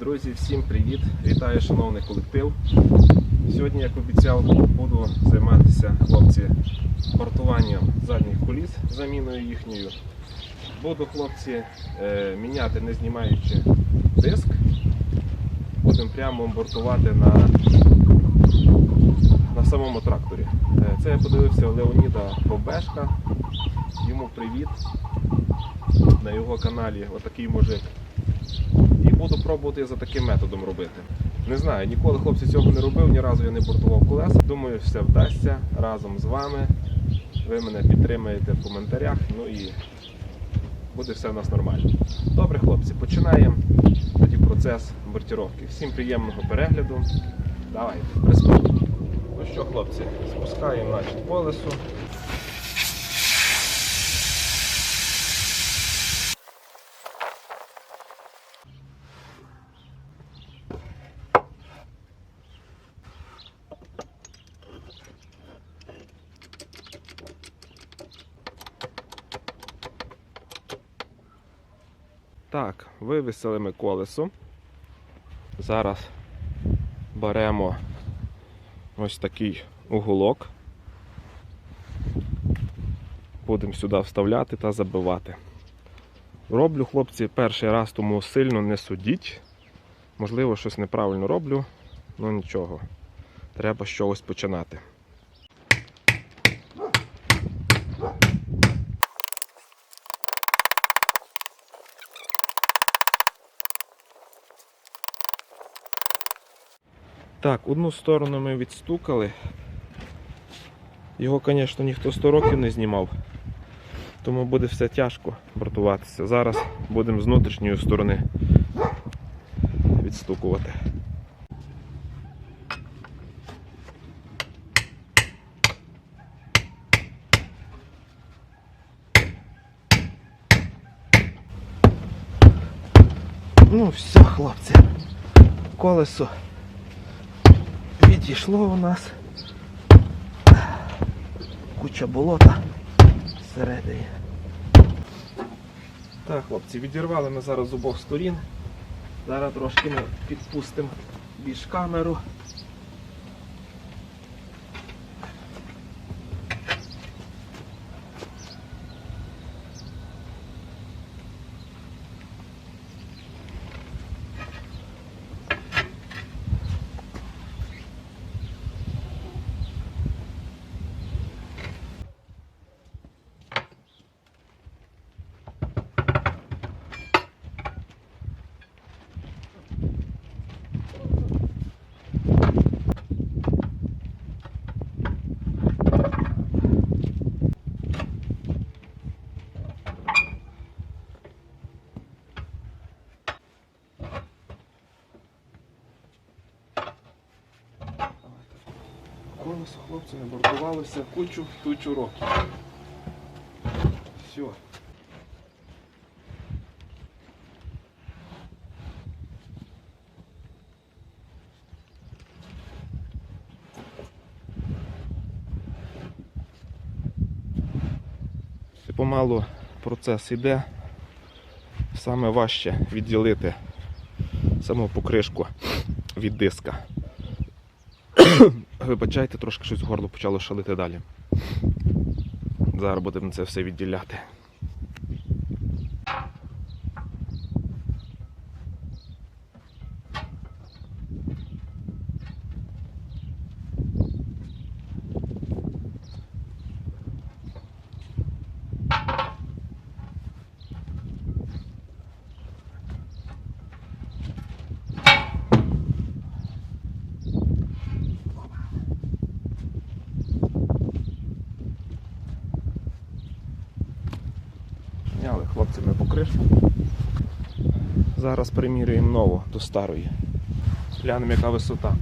Друзі, всім привіт! Вітаю шановний колектив. Сьогодні, як обіцяв, буду займатися хлопці портуванням задніх коліс, заміною їхньою. Буду хлопці е, міняти, не знімаючи диск. Будемо прямо бортувати на, на самому тракторі. Е, це я подивився у Леоніда Бобешка. Йому привіт. На його каналі отакий мужик. Буду пробувати за таким методом робити. Не знаю, ніколи хлопці цього не робив, ні разу я не бортував колеса. Думаю, все вдасться разом з вами. Ви мене підтримаєте в коментарях, ну і буде все в нас нормально. Добре, хлопці, починаємо тоді процес бортіровки. Всім приємного перегляду. Давайте, приступимо. Ну що, хлопці, спускаємо наші колесо. Так, вивісили ми колесо. Зараз беремо ось такий уголок. Будемо сюди вставляти та забивати. Роблю, хлопці, перший раз, тому сильно не судіть. Можливо, щось неправильно роблю, ну нічого. Треба з чогось починати. Так, одну сторону ми відстукали. Його, звісно, ніхто 100 років не знімав, тому буде все тяжко бортуватися. Зараз будемо з внутрішньої сторони відстукувати. Ну все, хлопці. Колесо відійшло у нас. Куча болота всередині. Так, хлопці, відірвали ми зараз з обох сторін. Зараз трошки ми підпустимо більш камеру. Колесо хлопці не бортувалося кучу тучу років. Все. Помалу процес іде. Саме важче відділити саму покришку від диска. Вибачайте, трошки щось горло почало шалити далі. Зараз будемо це все відділяти. Зняли покришку. Зараз примірюємо нову до старої. Глянемо, яка висота.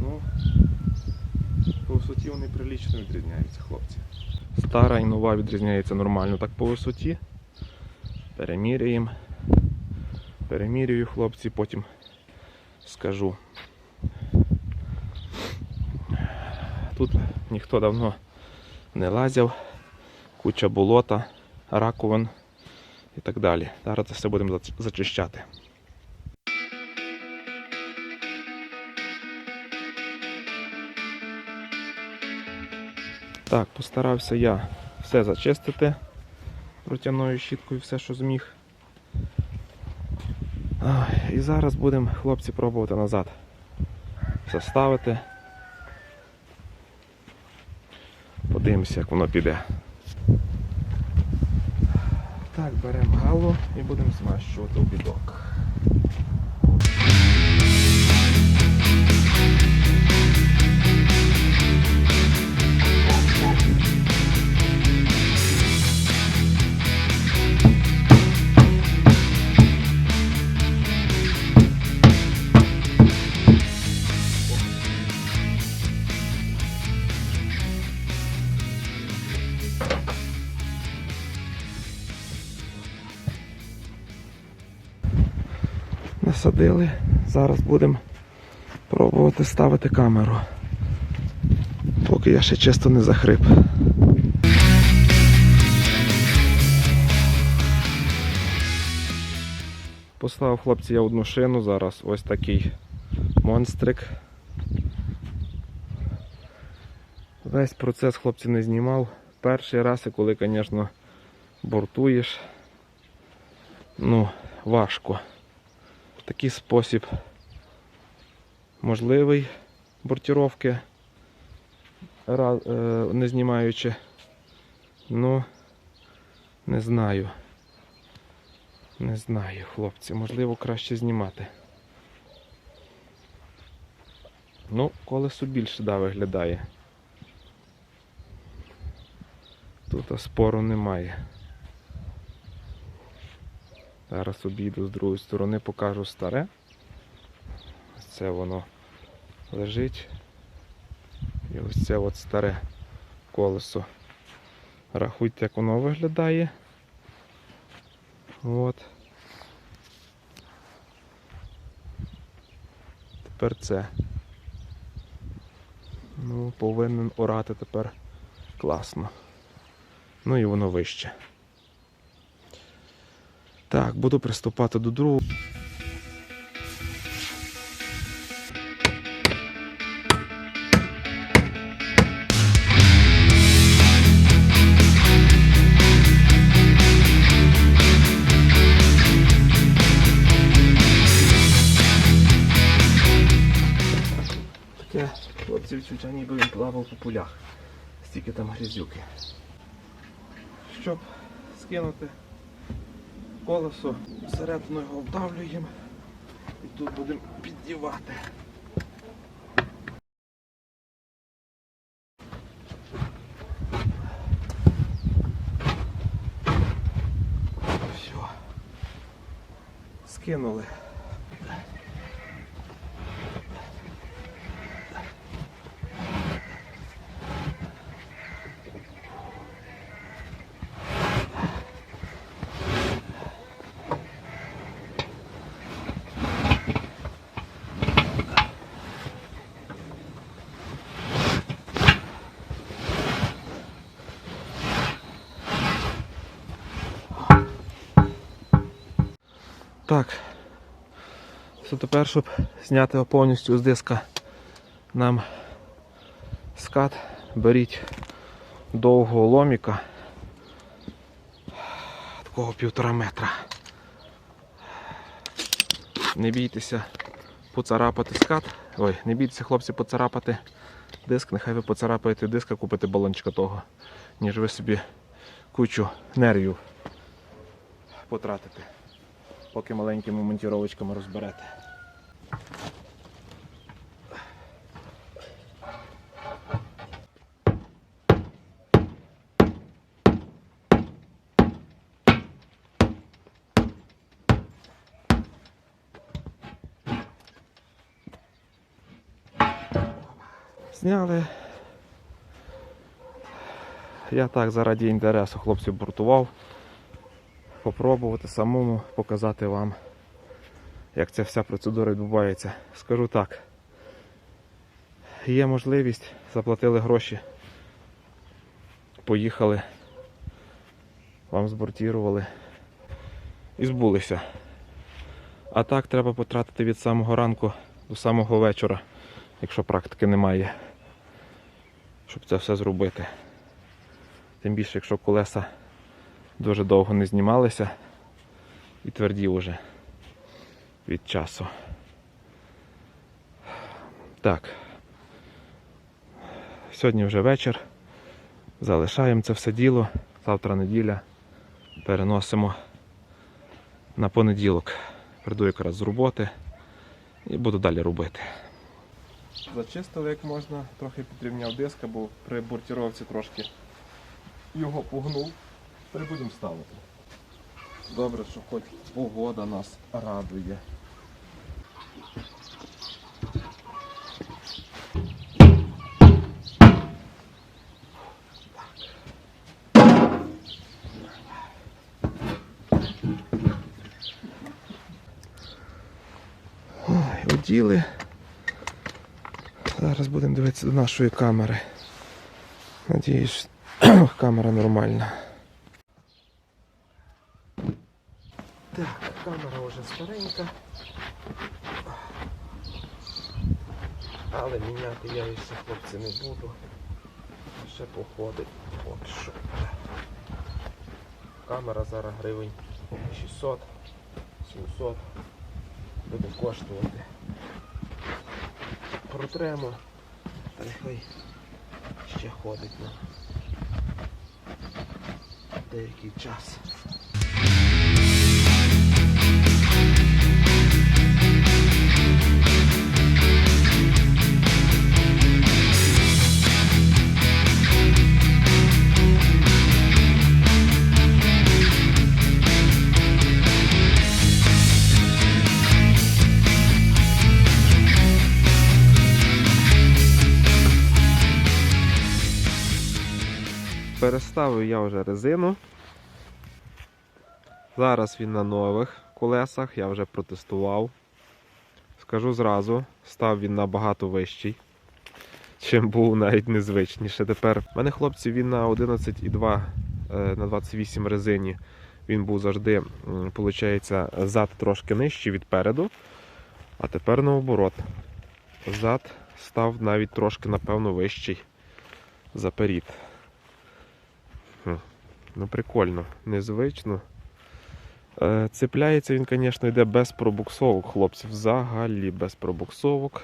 Ну, по висоті вони прилічно відрізняються, хлопці. Стара і нова відрізняється нормально так по висоті. Переміряємо. Перемірюю хлопці, потім скажу. тут ніхто давно не лазив, куча болота, раковин і так далі. Зараз це все будемо зачищати. Так, постарався я все зачистити протягною щіткою, все, що зміг. І зараз будемо, хлопці, пробувати назад все ставити. Подивимося, як воно піде. Так, беремо галу і будемо змащувати обідок. Насадили. Зараз будемо пробувати ставити камеру. Поки я ще чисто не захрип. Поставив хлопці я одну шину, зараз ось такий монстрик. Весь процес хлопці не знімав. Перший раз, і коли, звісно, бортуєш, ну, важко такий спосіб можливий бортировки, е, не знімаючи. Ну, не знаю. Не знаю, хлопці, можливо краще знімати. Ну, колесо більше да, виглядає. Тут спору немає. Зараз обійду з другої сторони, покажу старе. Ось це воно лежить. І ось це от старе колесо. Рахуйте, як воно виглядає. От. Тепер це. Ну, повинен орати тепер класно. Ну і воно вище. Так, буду приступати до другого. Таке хлопці відчуття, ніби він плавав по полях. Стільки там грязюки. Щоб скинути колесо, всередину його вдавлюємо і тут будемо піддівати. Все. Скинули. Так. Все тепер, щоб зняти його повністю з диска, нам скат, беріть довгого ломіка, такого півтора метра. Не бійтеся поцарапати скат. Ой, не бійтеся, хлопці, поцарапати диск, нехай ви поцарапаєте диск, а купите балончика того, ніж ви собі кучу нервів потратите поки маленькими монтіровочками розберете. Зняли. Я так заради інтересу хлопців бортував попробувати самому показати вам, як ця вся процедура відбувається. Скажу так. є можливість, заплатили гроші. Поїхали. Вам збортірували. І збулися. А так треба потратити від самого ранку до самого вечора, якщо практики немає, щоб це все зробити. Тим більше, якщо колеса дуже довго не знімалися і тверді вже від часу. Так. Сьогодні вже вечір. Залишаємо це все діло. Завтра неділя. Переносимо на понеділок. Прийду якраз з роботи і буду далі робити. Зачистили як можна, трохи підрівняв диска, бо при бортіровці трошки його погнув. Тепер будемо ставити. Добре, що хоч погода нас радує. Ой, оділи. Зараз будемо дивитися до нашої камери. Надіюсь, камера нормальна. Так, камера вже старенька. Але міняти я її ще хлопці не буду. Ще походить поки що. Камера зараз гривень 600, 700 буде коштувати. Протремо, та нехай ще ходить на деякий час. Переставив я вже резину. Зараз він на нових колесах, я вже протестував. Скажу зразу, став він набагато вищий, чим був навіть незвичніше. Тепер У мене хлопці він на 11,2 е, на 28 резині. Він був завжди, виходить, зад трошки нижчий від переду, а тепер наоборот. Зад став навіть трошки, напевно, вищий за перід. Ну, прикольно, незвично. Е, Цепляється він, звісно, йде без пробуксовок, хлопці, взагалі без пробуксовок.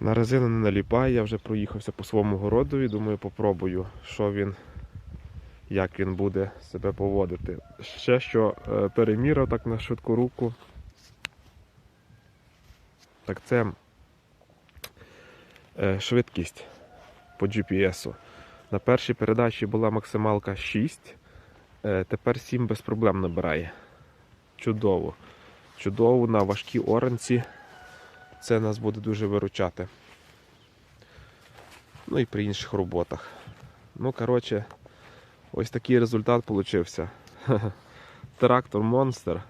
На резину не наліпає, я вже проїхався по своєму городові, думаю, попробую, що він, як він буде себе поводити. Ще що е, переміряв так на швидку руку. Так це е, швидкість по GPS. На першій передачі була максималка 6, е, тепер 7 без проблем набирає. Чудово. Чудово на важкій оранці. Це нас буде дуже виручати. Ну і при інших роботах. Ну, коротше, ось такий результат получився. Трактор Монстер.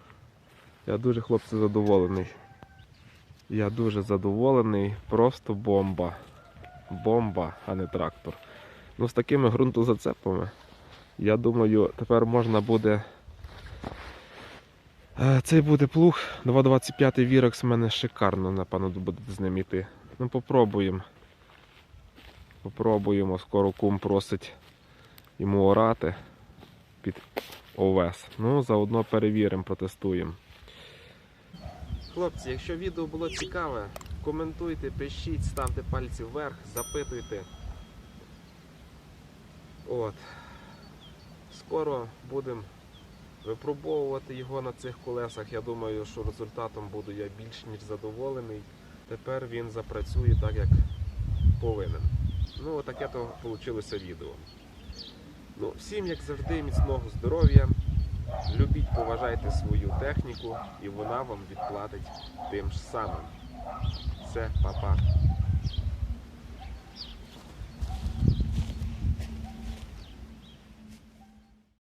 Я дуже хлопці задоволений. Я дуже задоволений, просто бомба. Бомба, а не трактор. Ну, з такими ґрунтозацепами, я думаю, тепер можна буде. Е, Цей буде плуг 225 Вірекс в мене шикарно, напевно, буде з ним йти. Ну, попробуємо. Попробуємо, скоро кум просить йому орати під овес. Ну, заодно перевіримо, протестуємо. Хлопці, якщо відео було цікаве, коментуйте, пишіть, ставте пальці вверх, запитуйте. От. Скоро будемо випробовувати його на цих колесах. Я думаю, що результатом буду я більш ніж задоволений. Тепер він запрацює так, як повинен. Ну, таке то вийшло відео. Ну, всім, як завжди, міцного здоров'я. Любіть, поважайте свою техніку і вона вам відплатить тим ж самим. Все, па-па.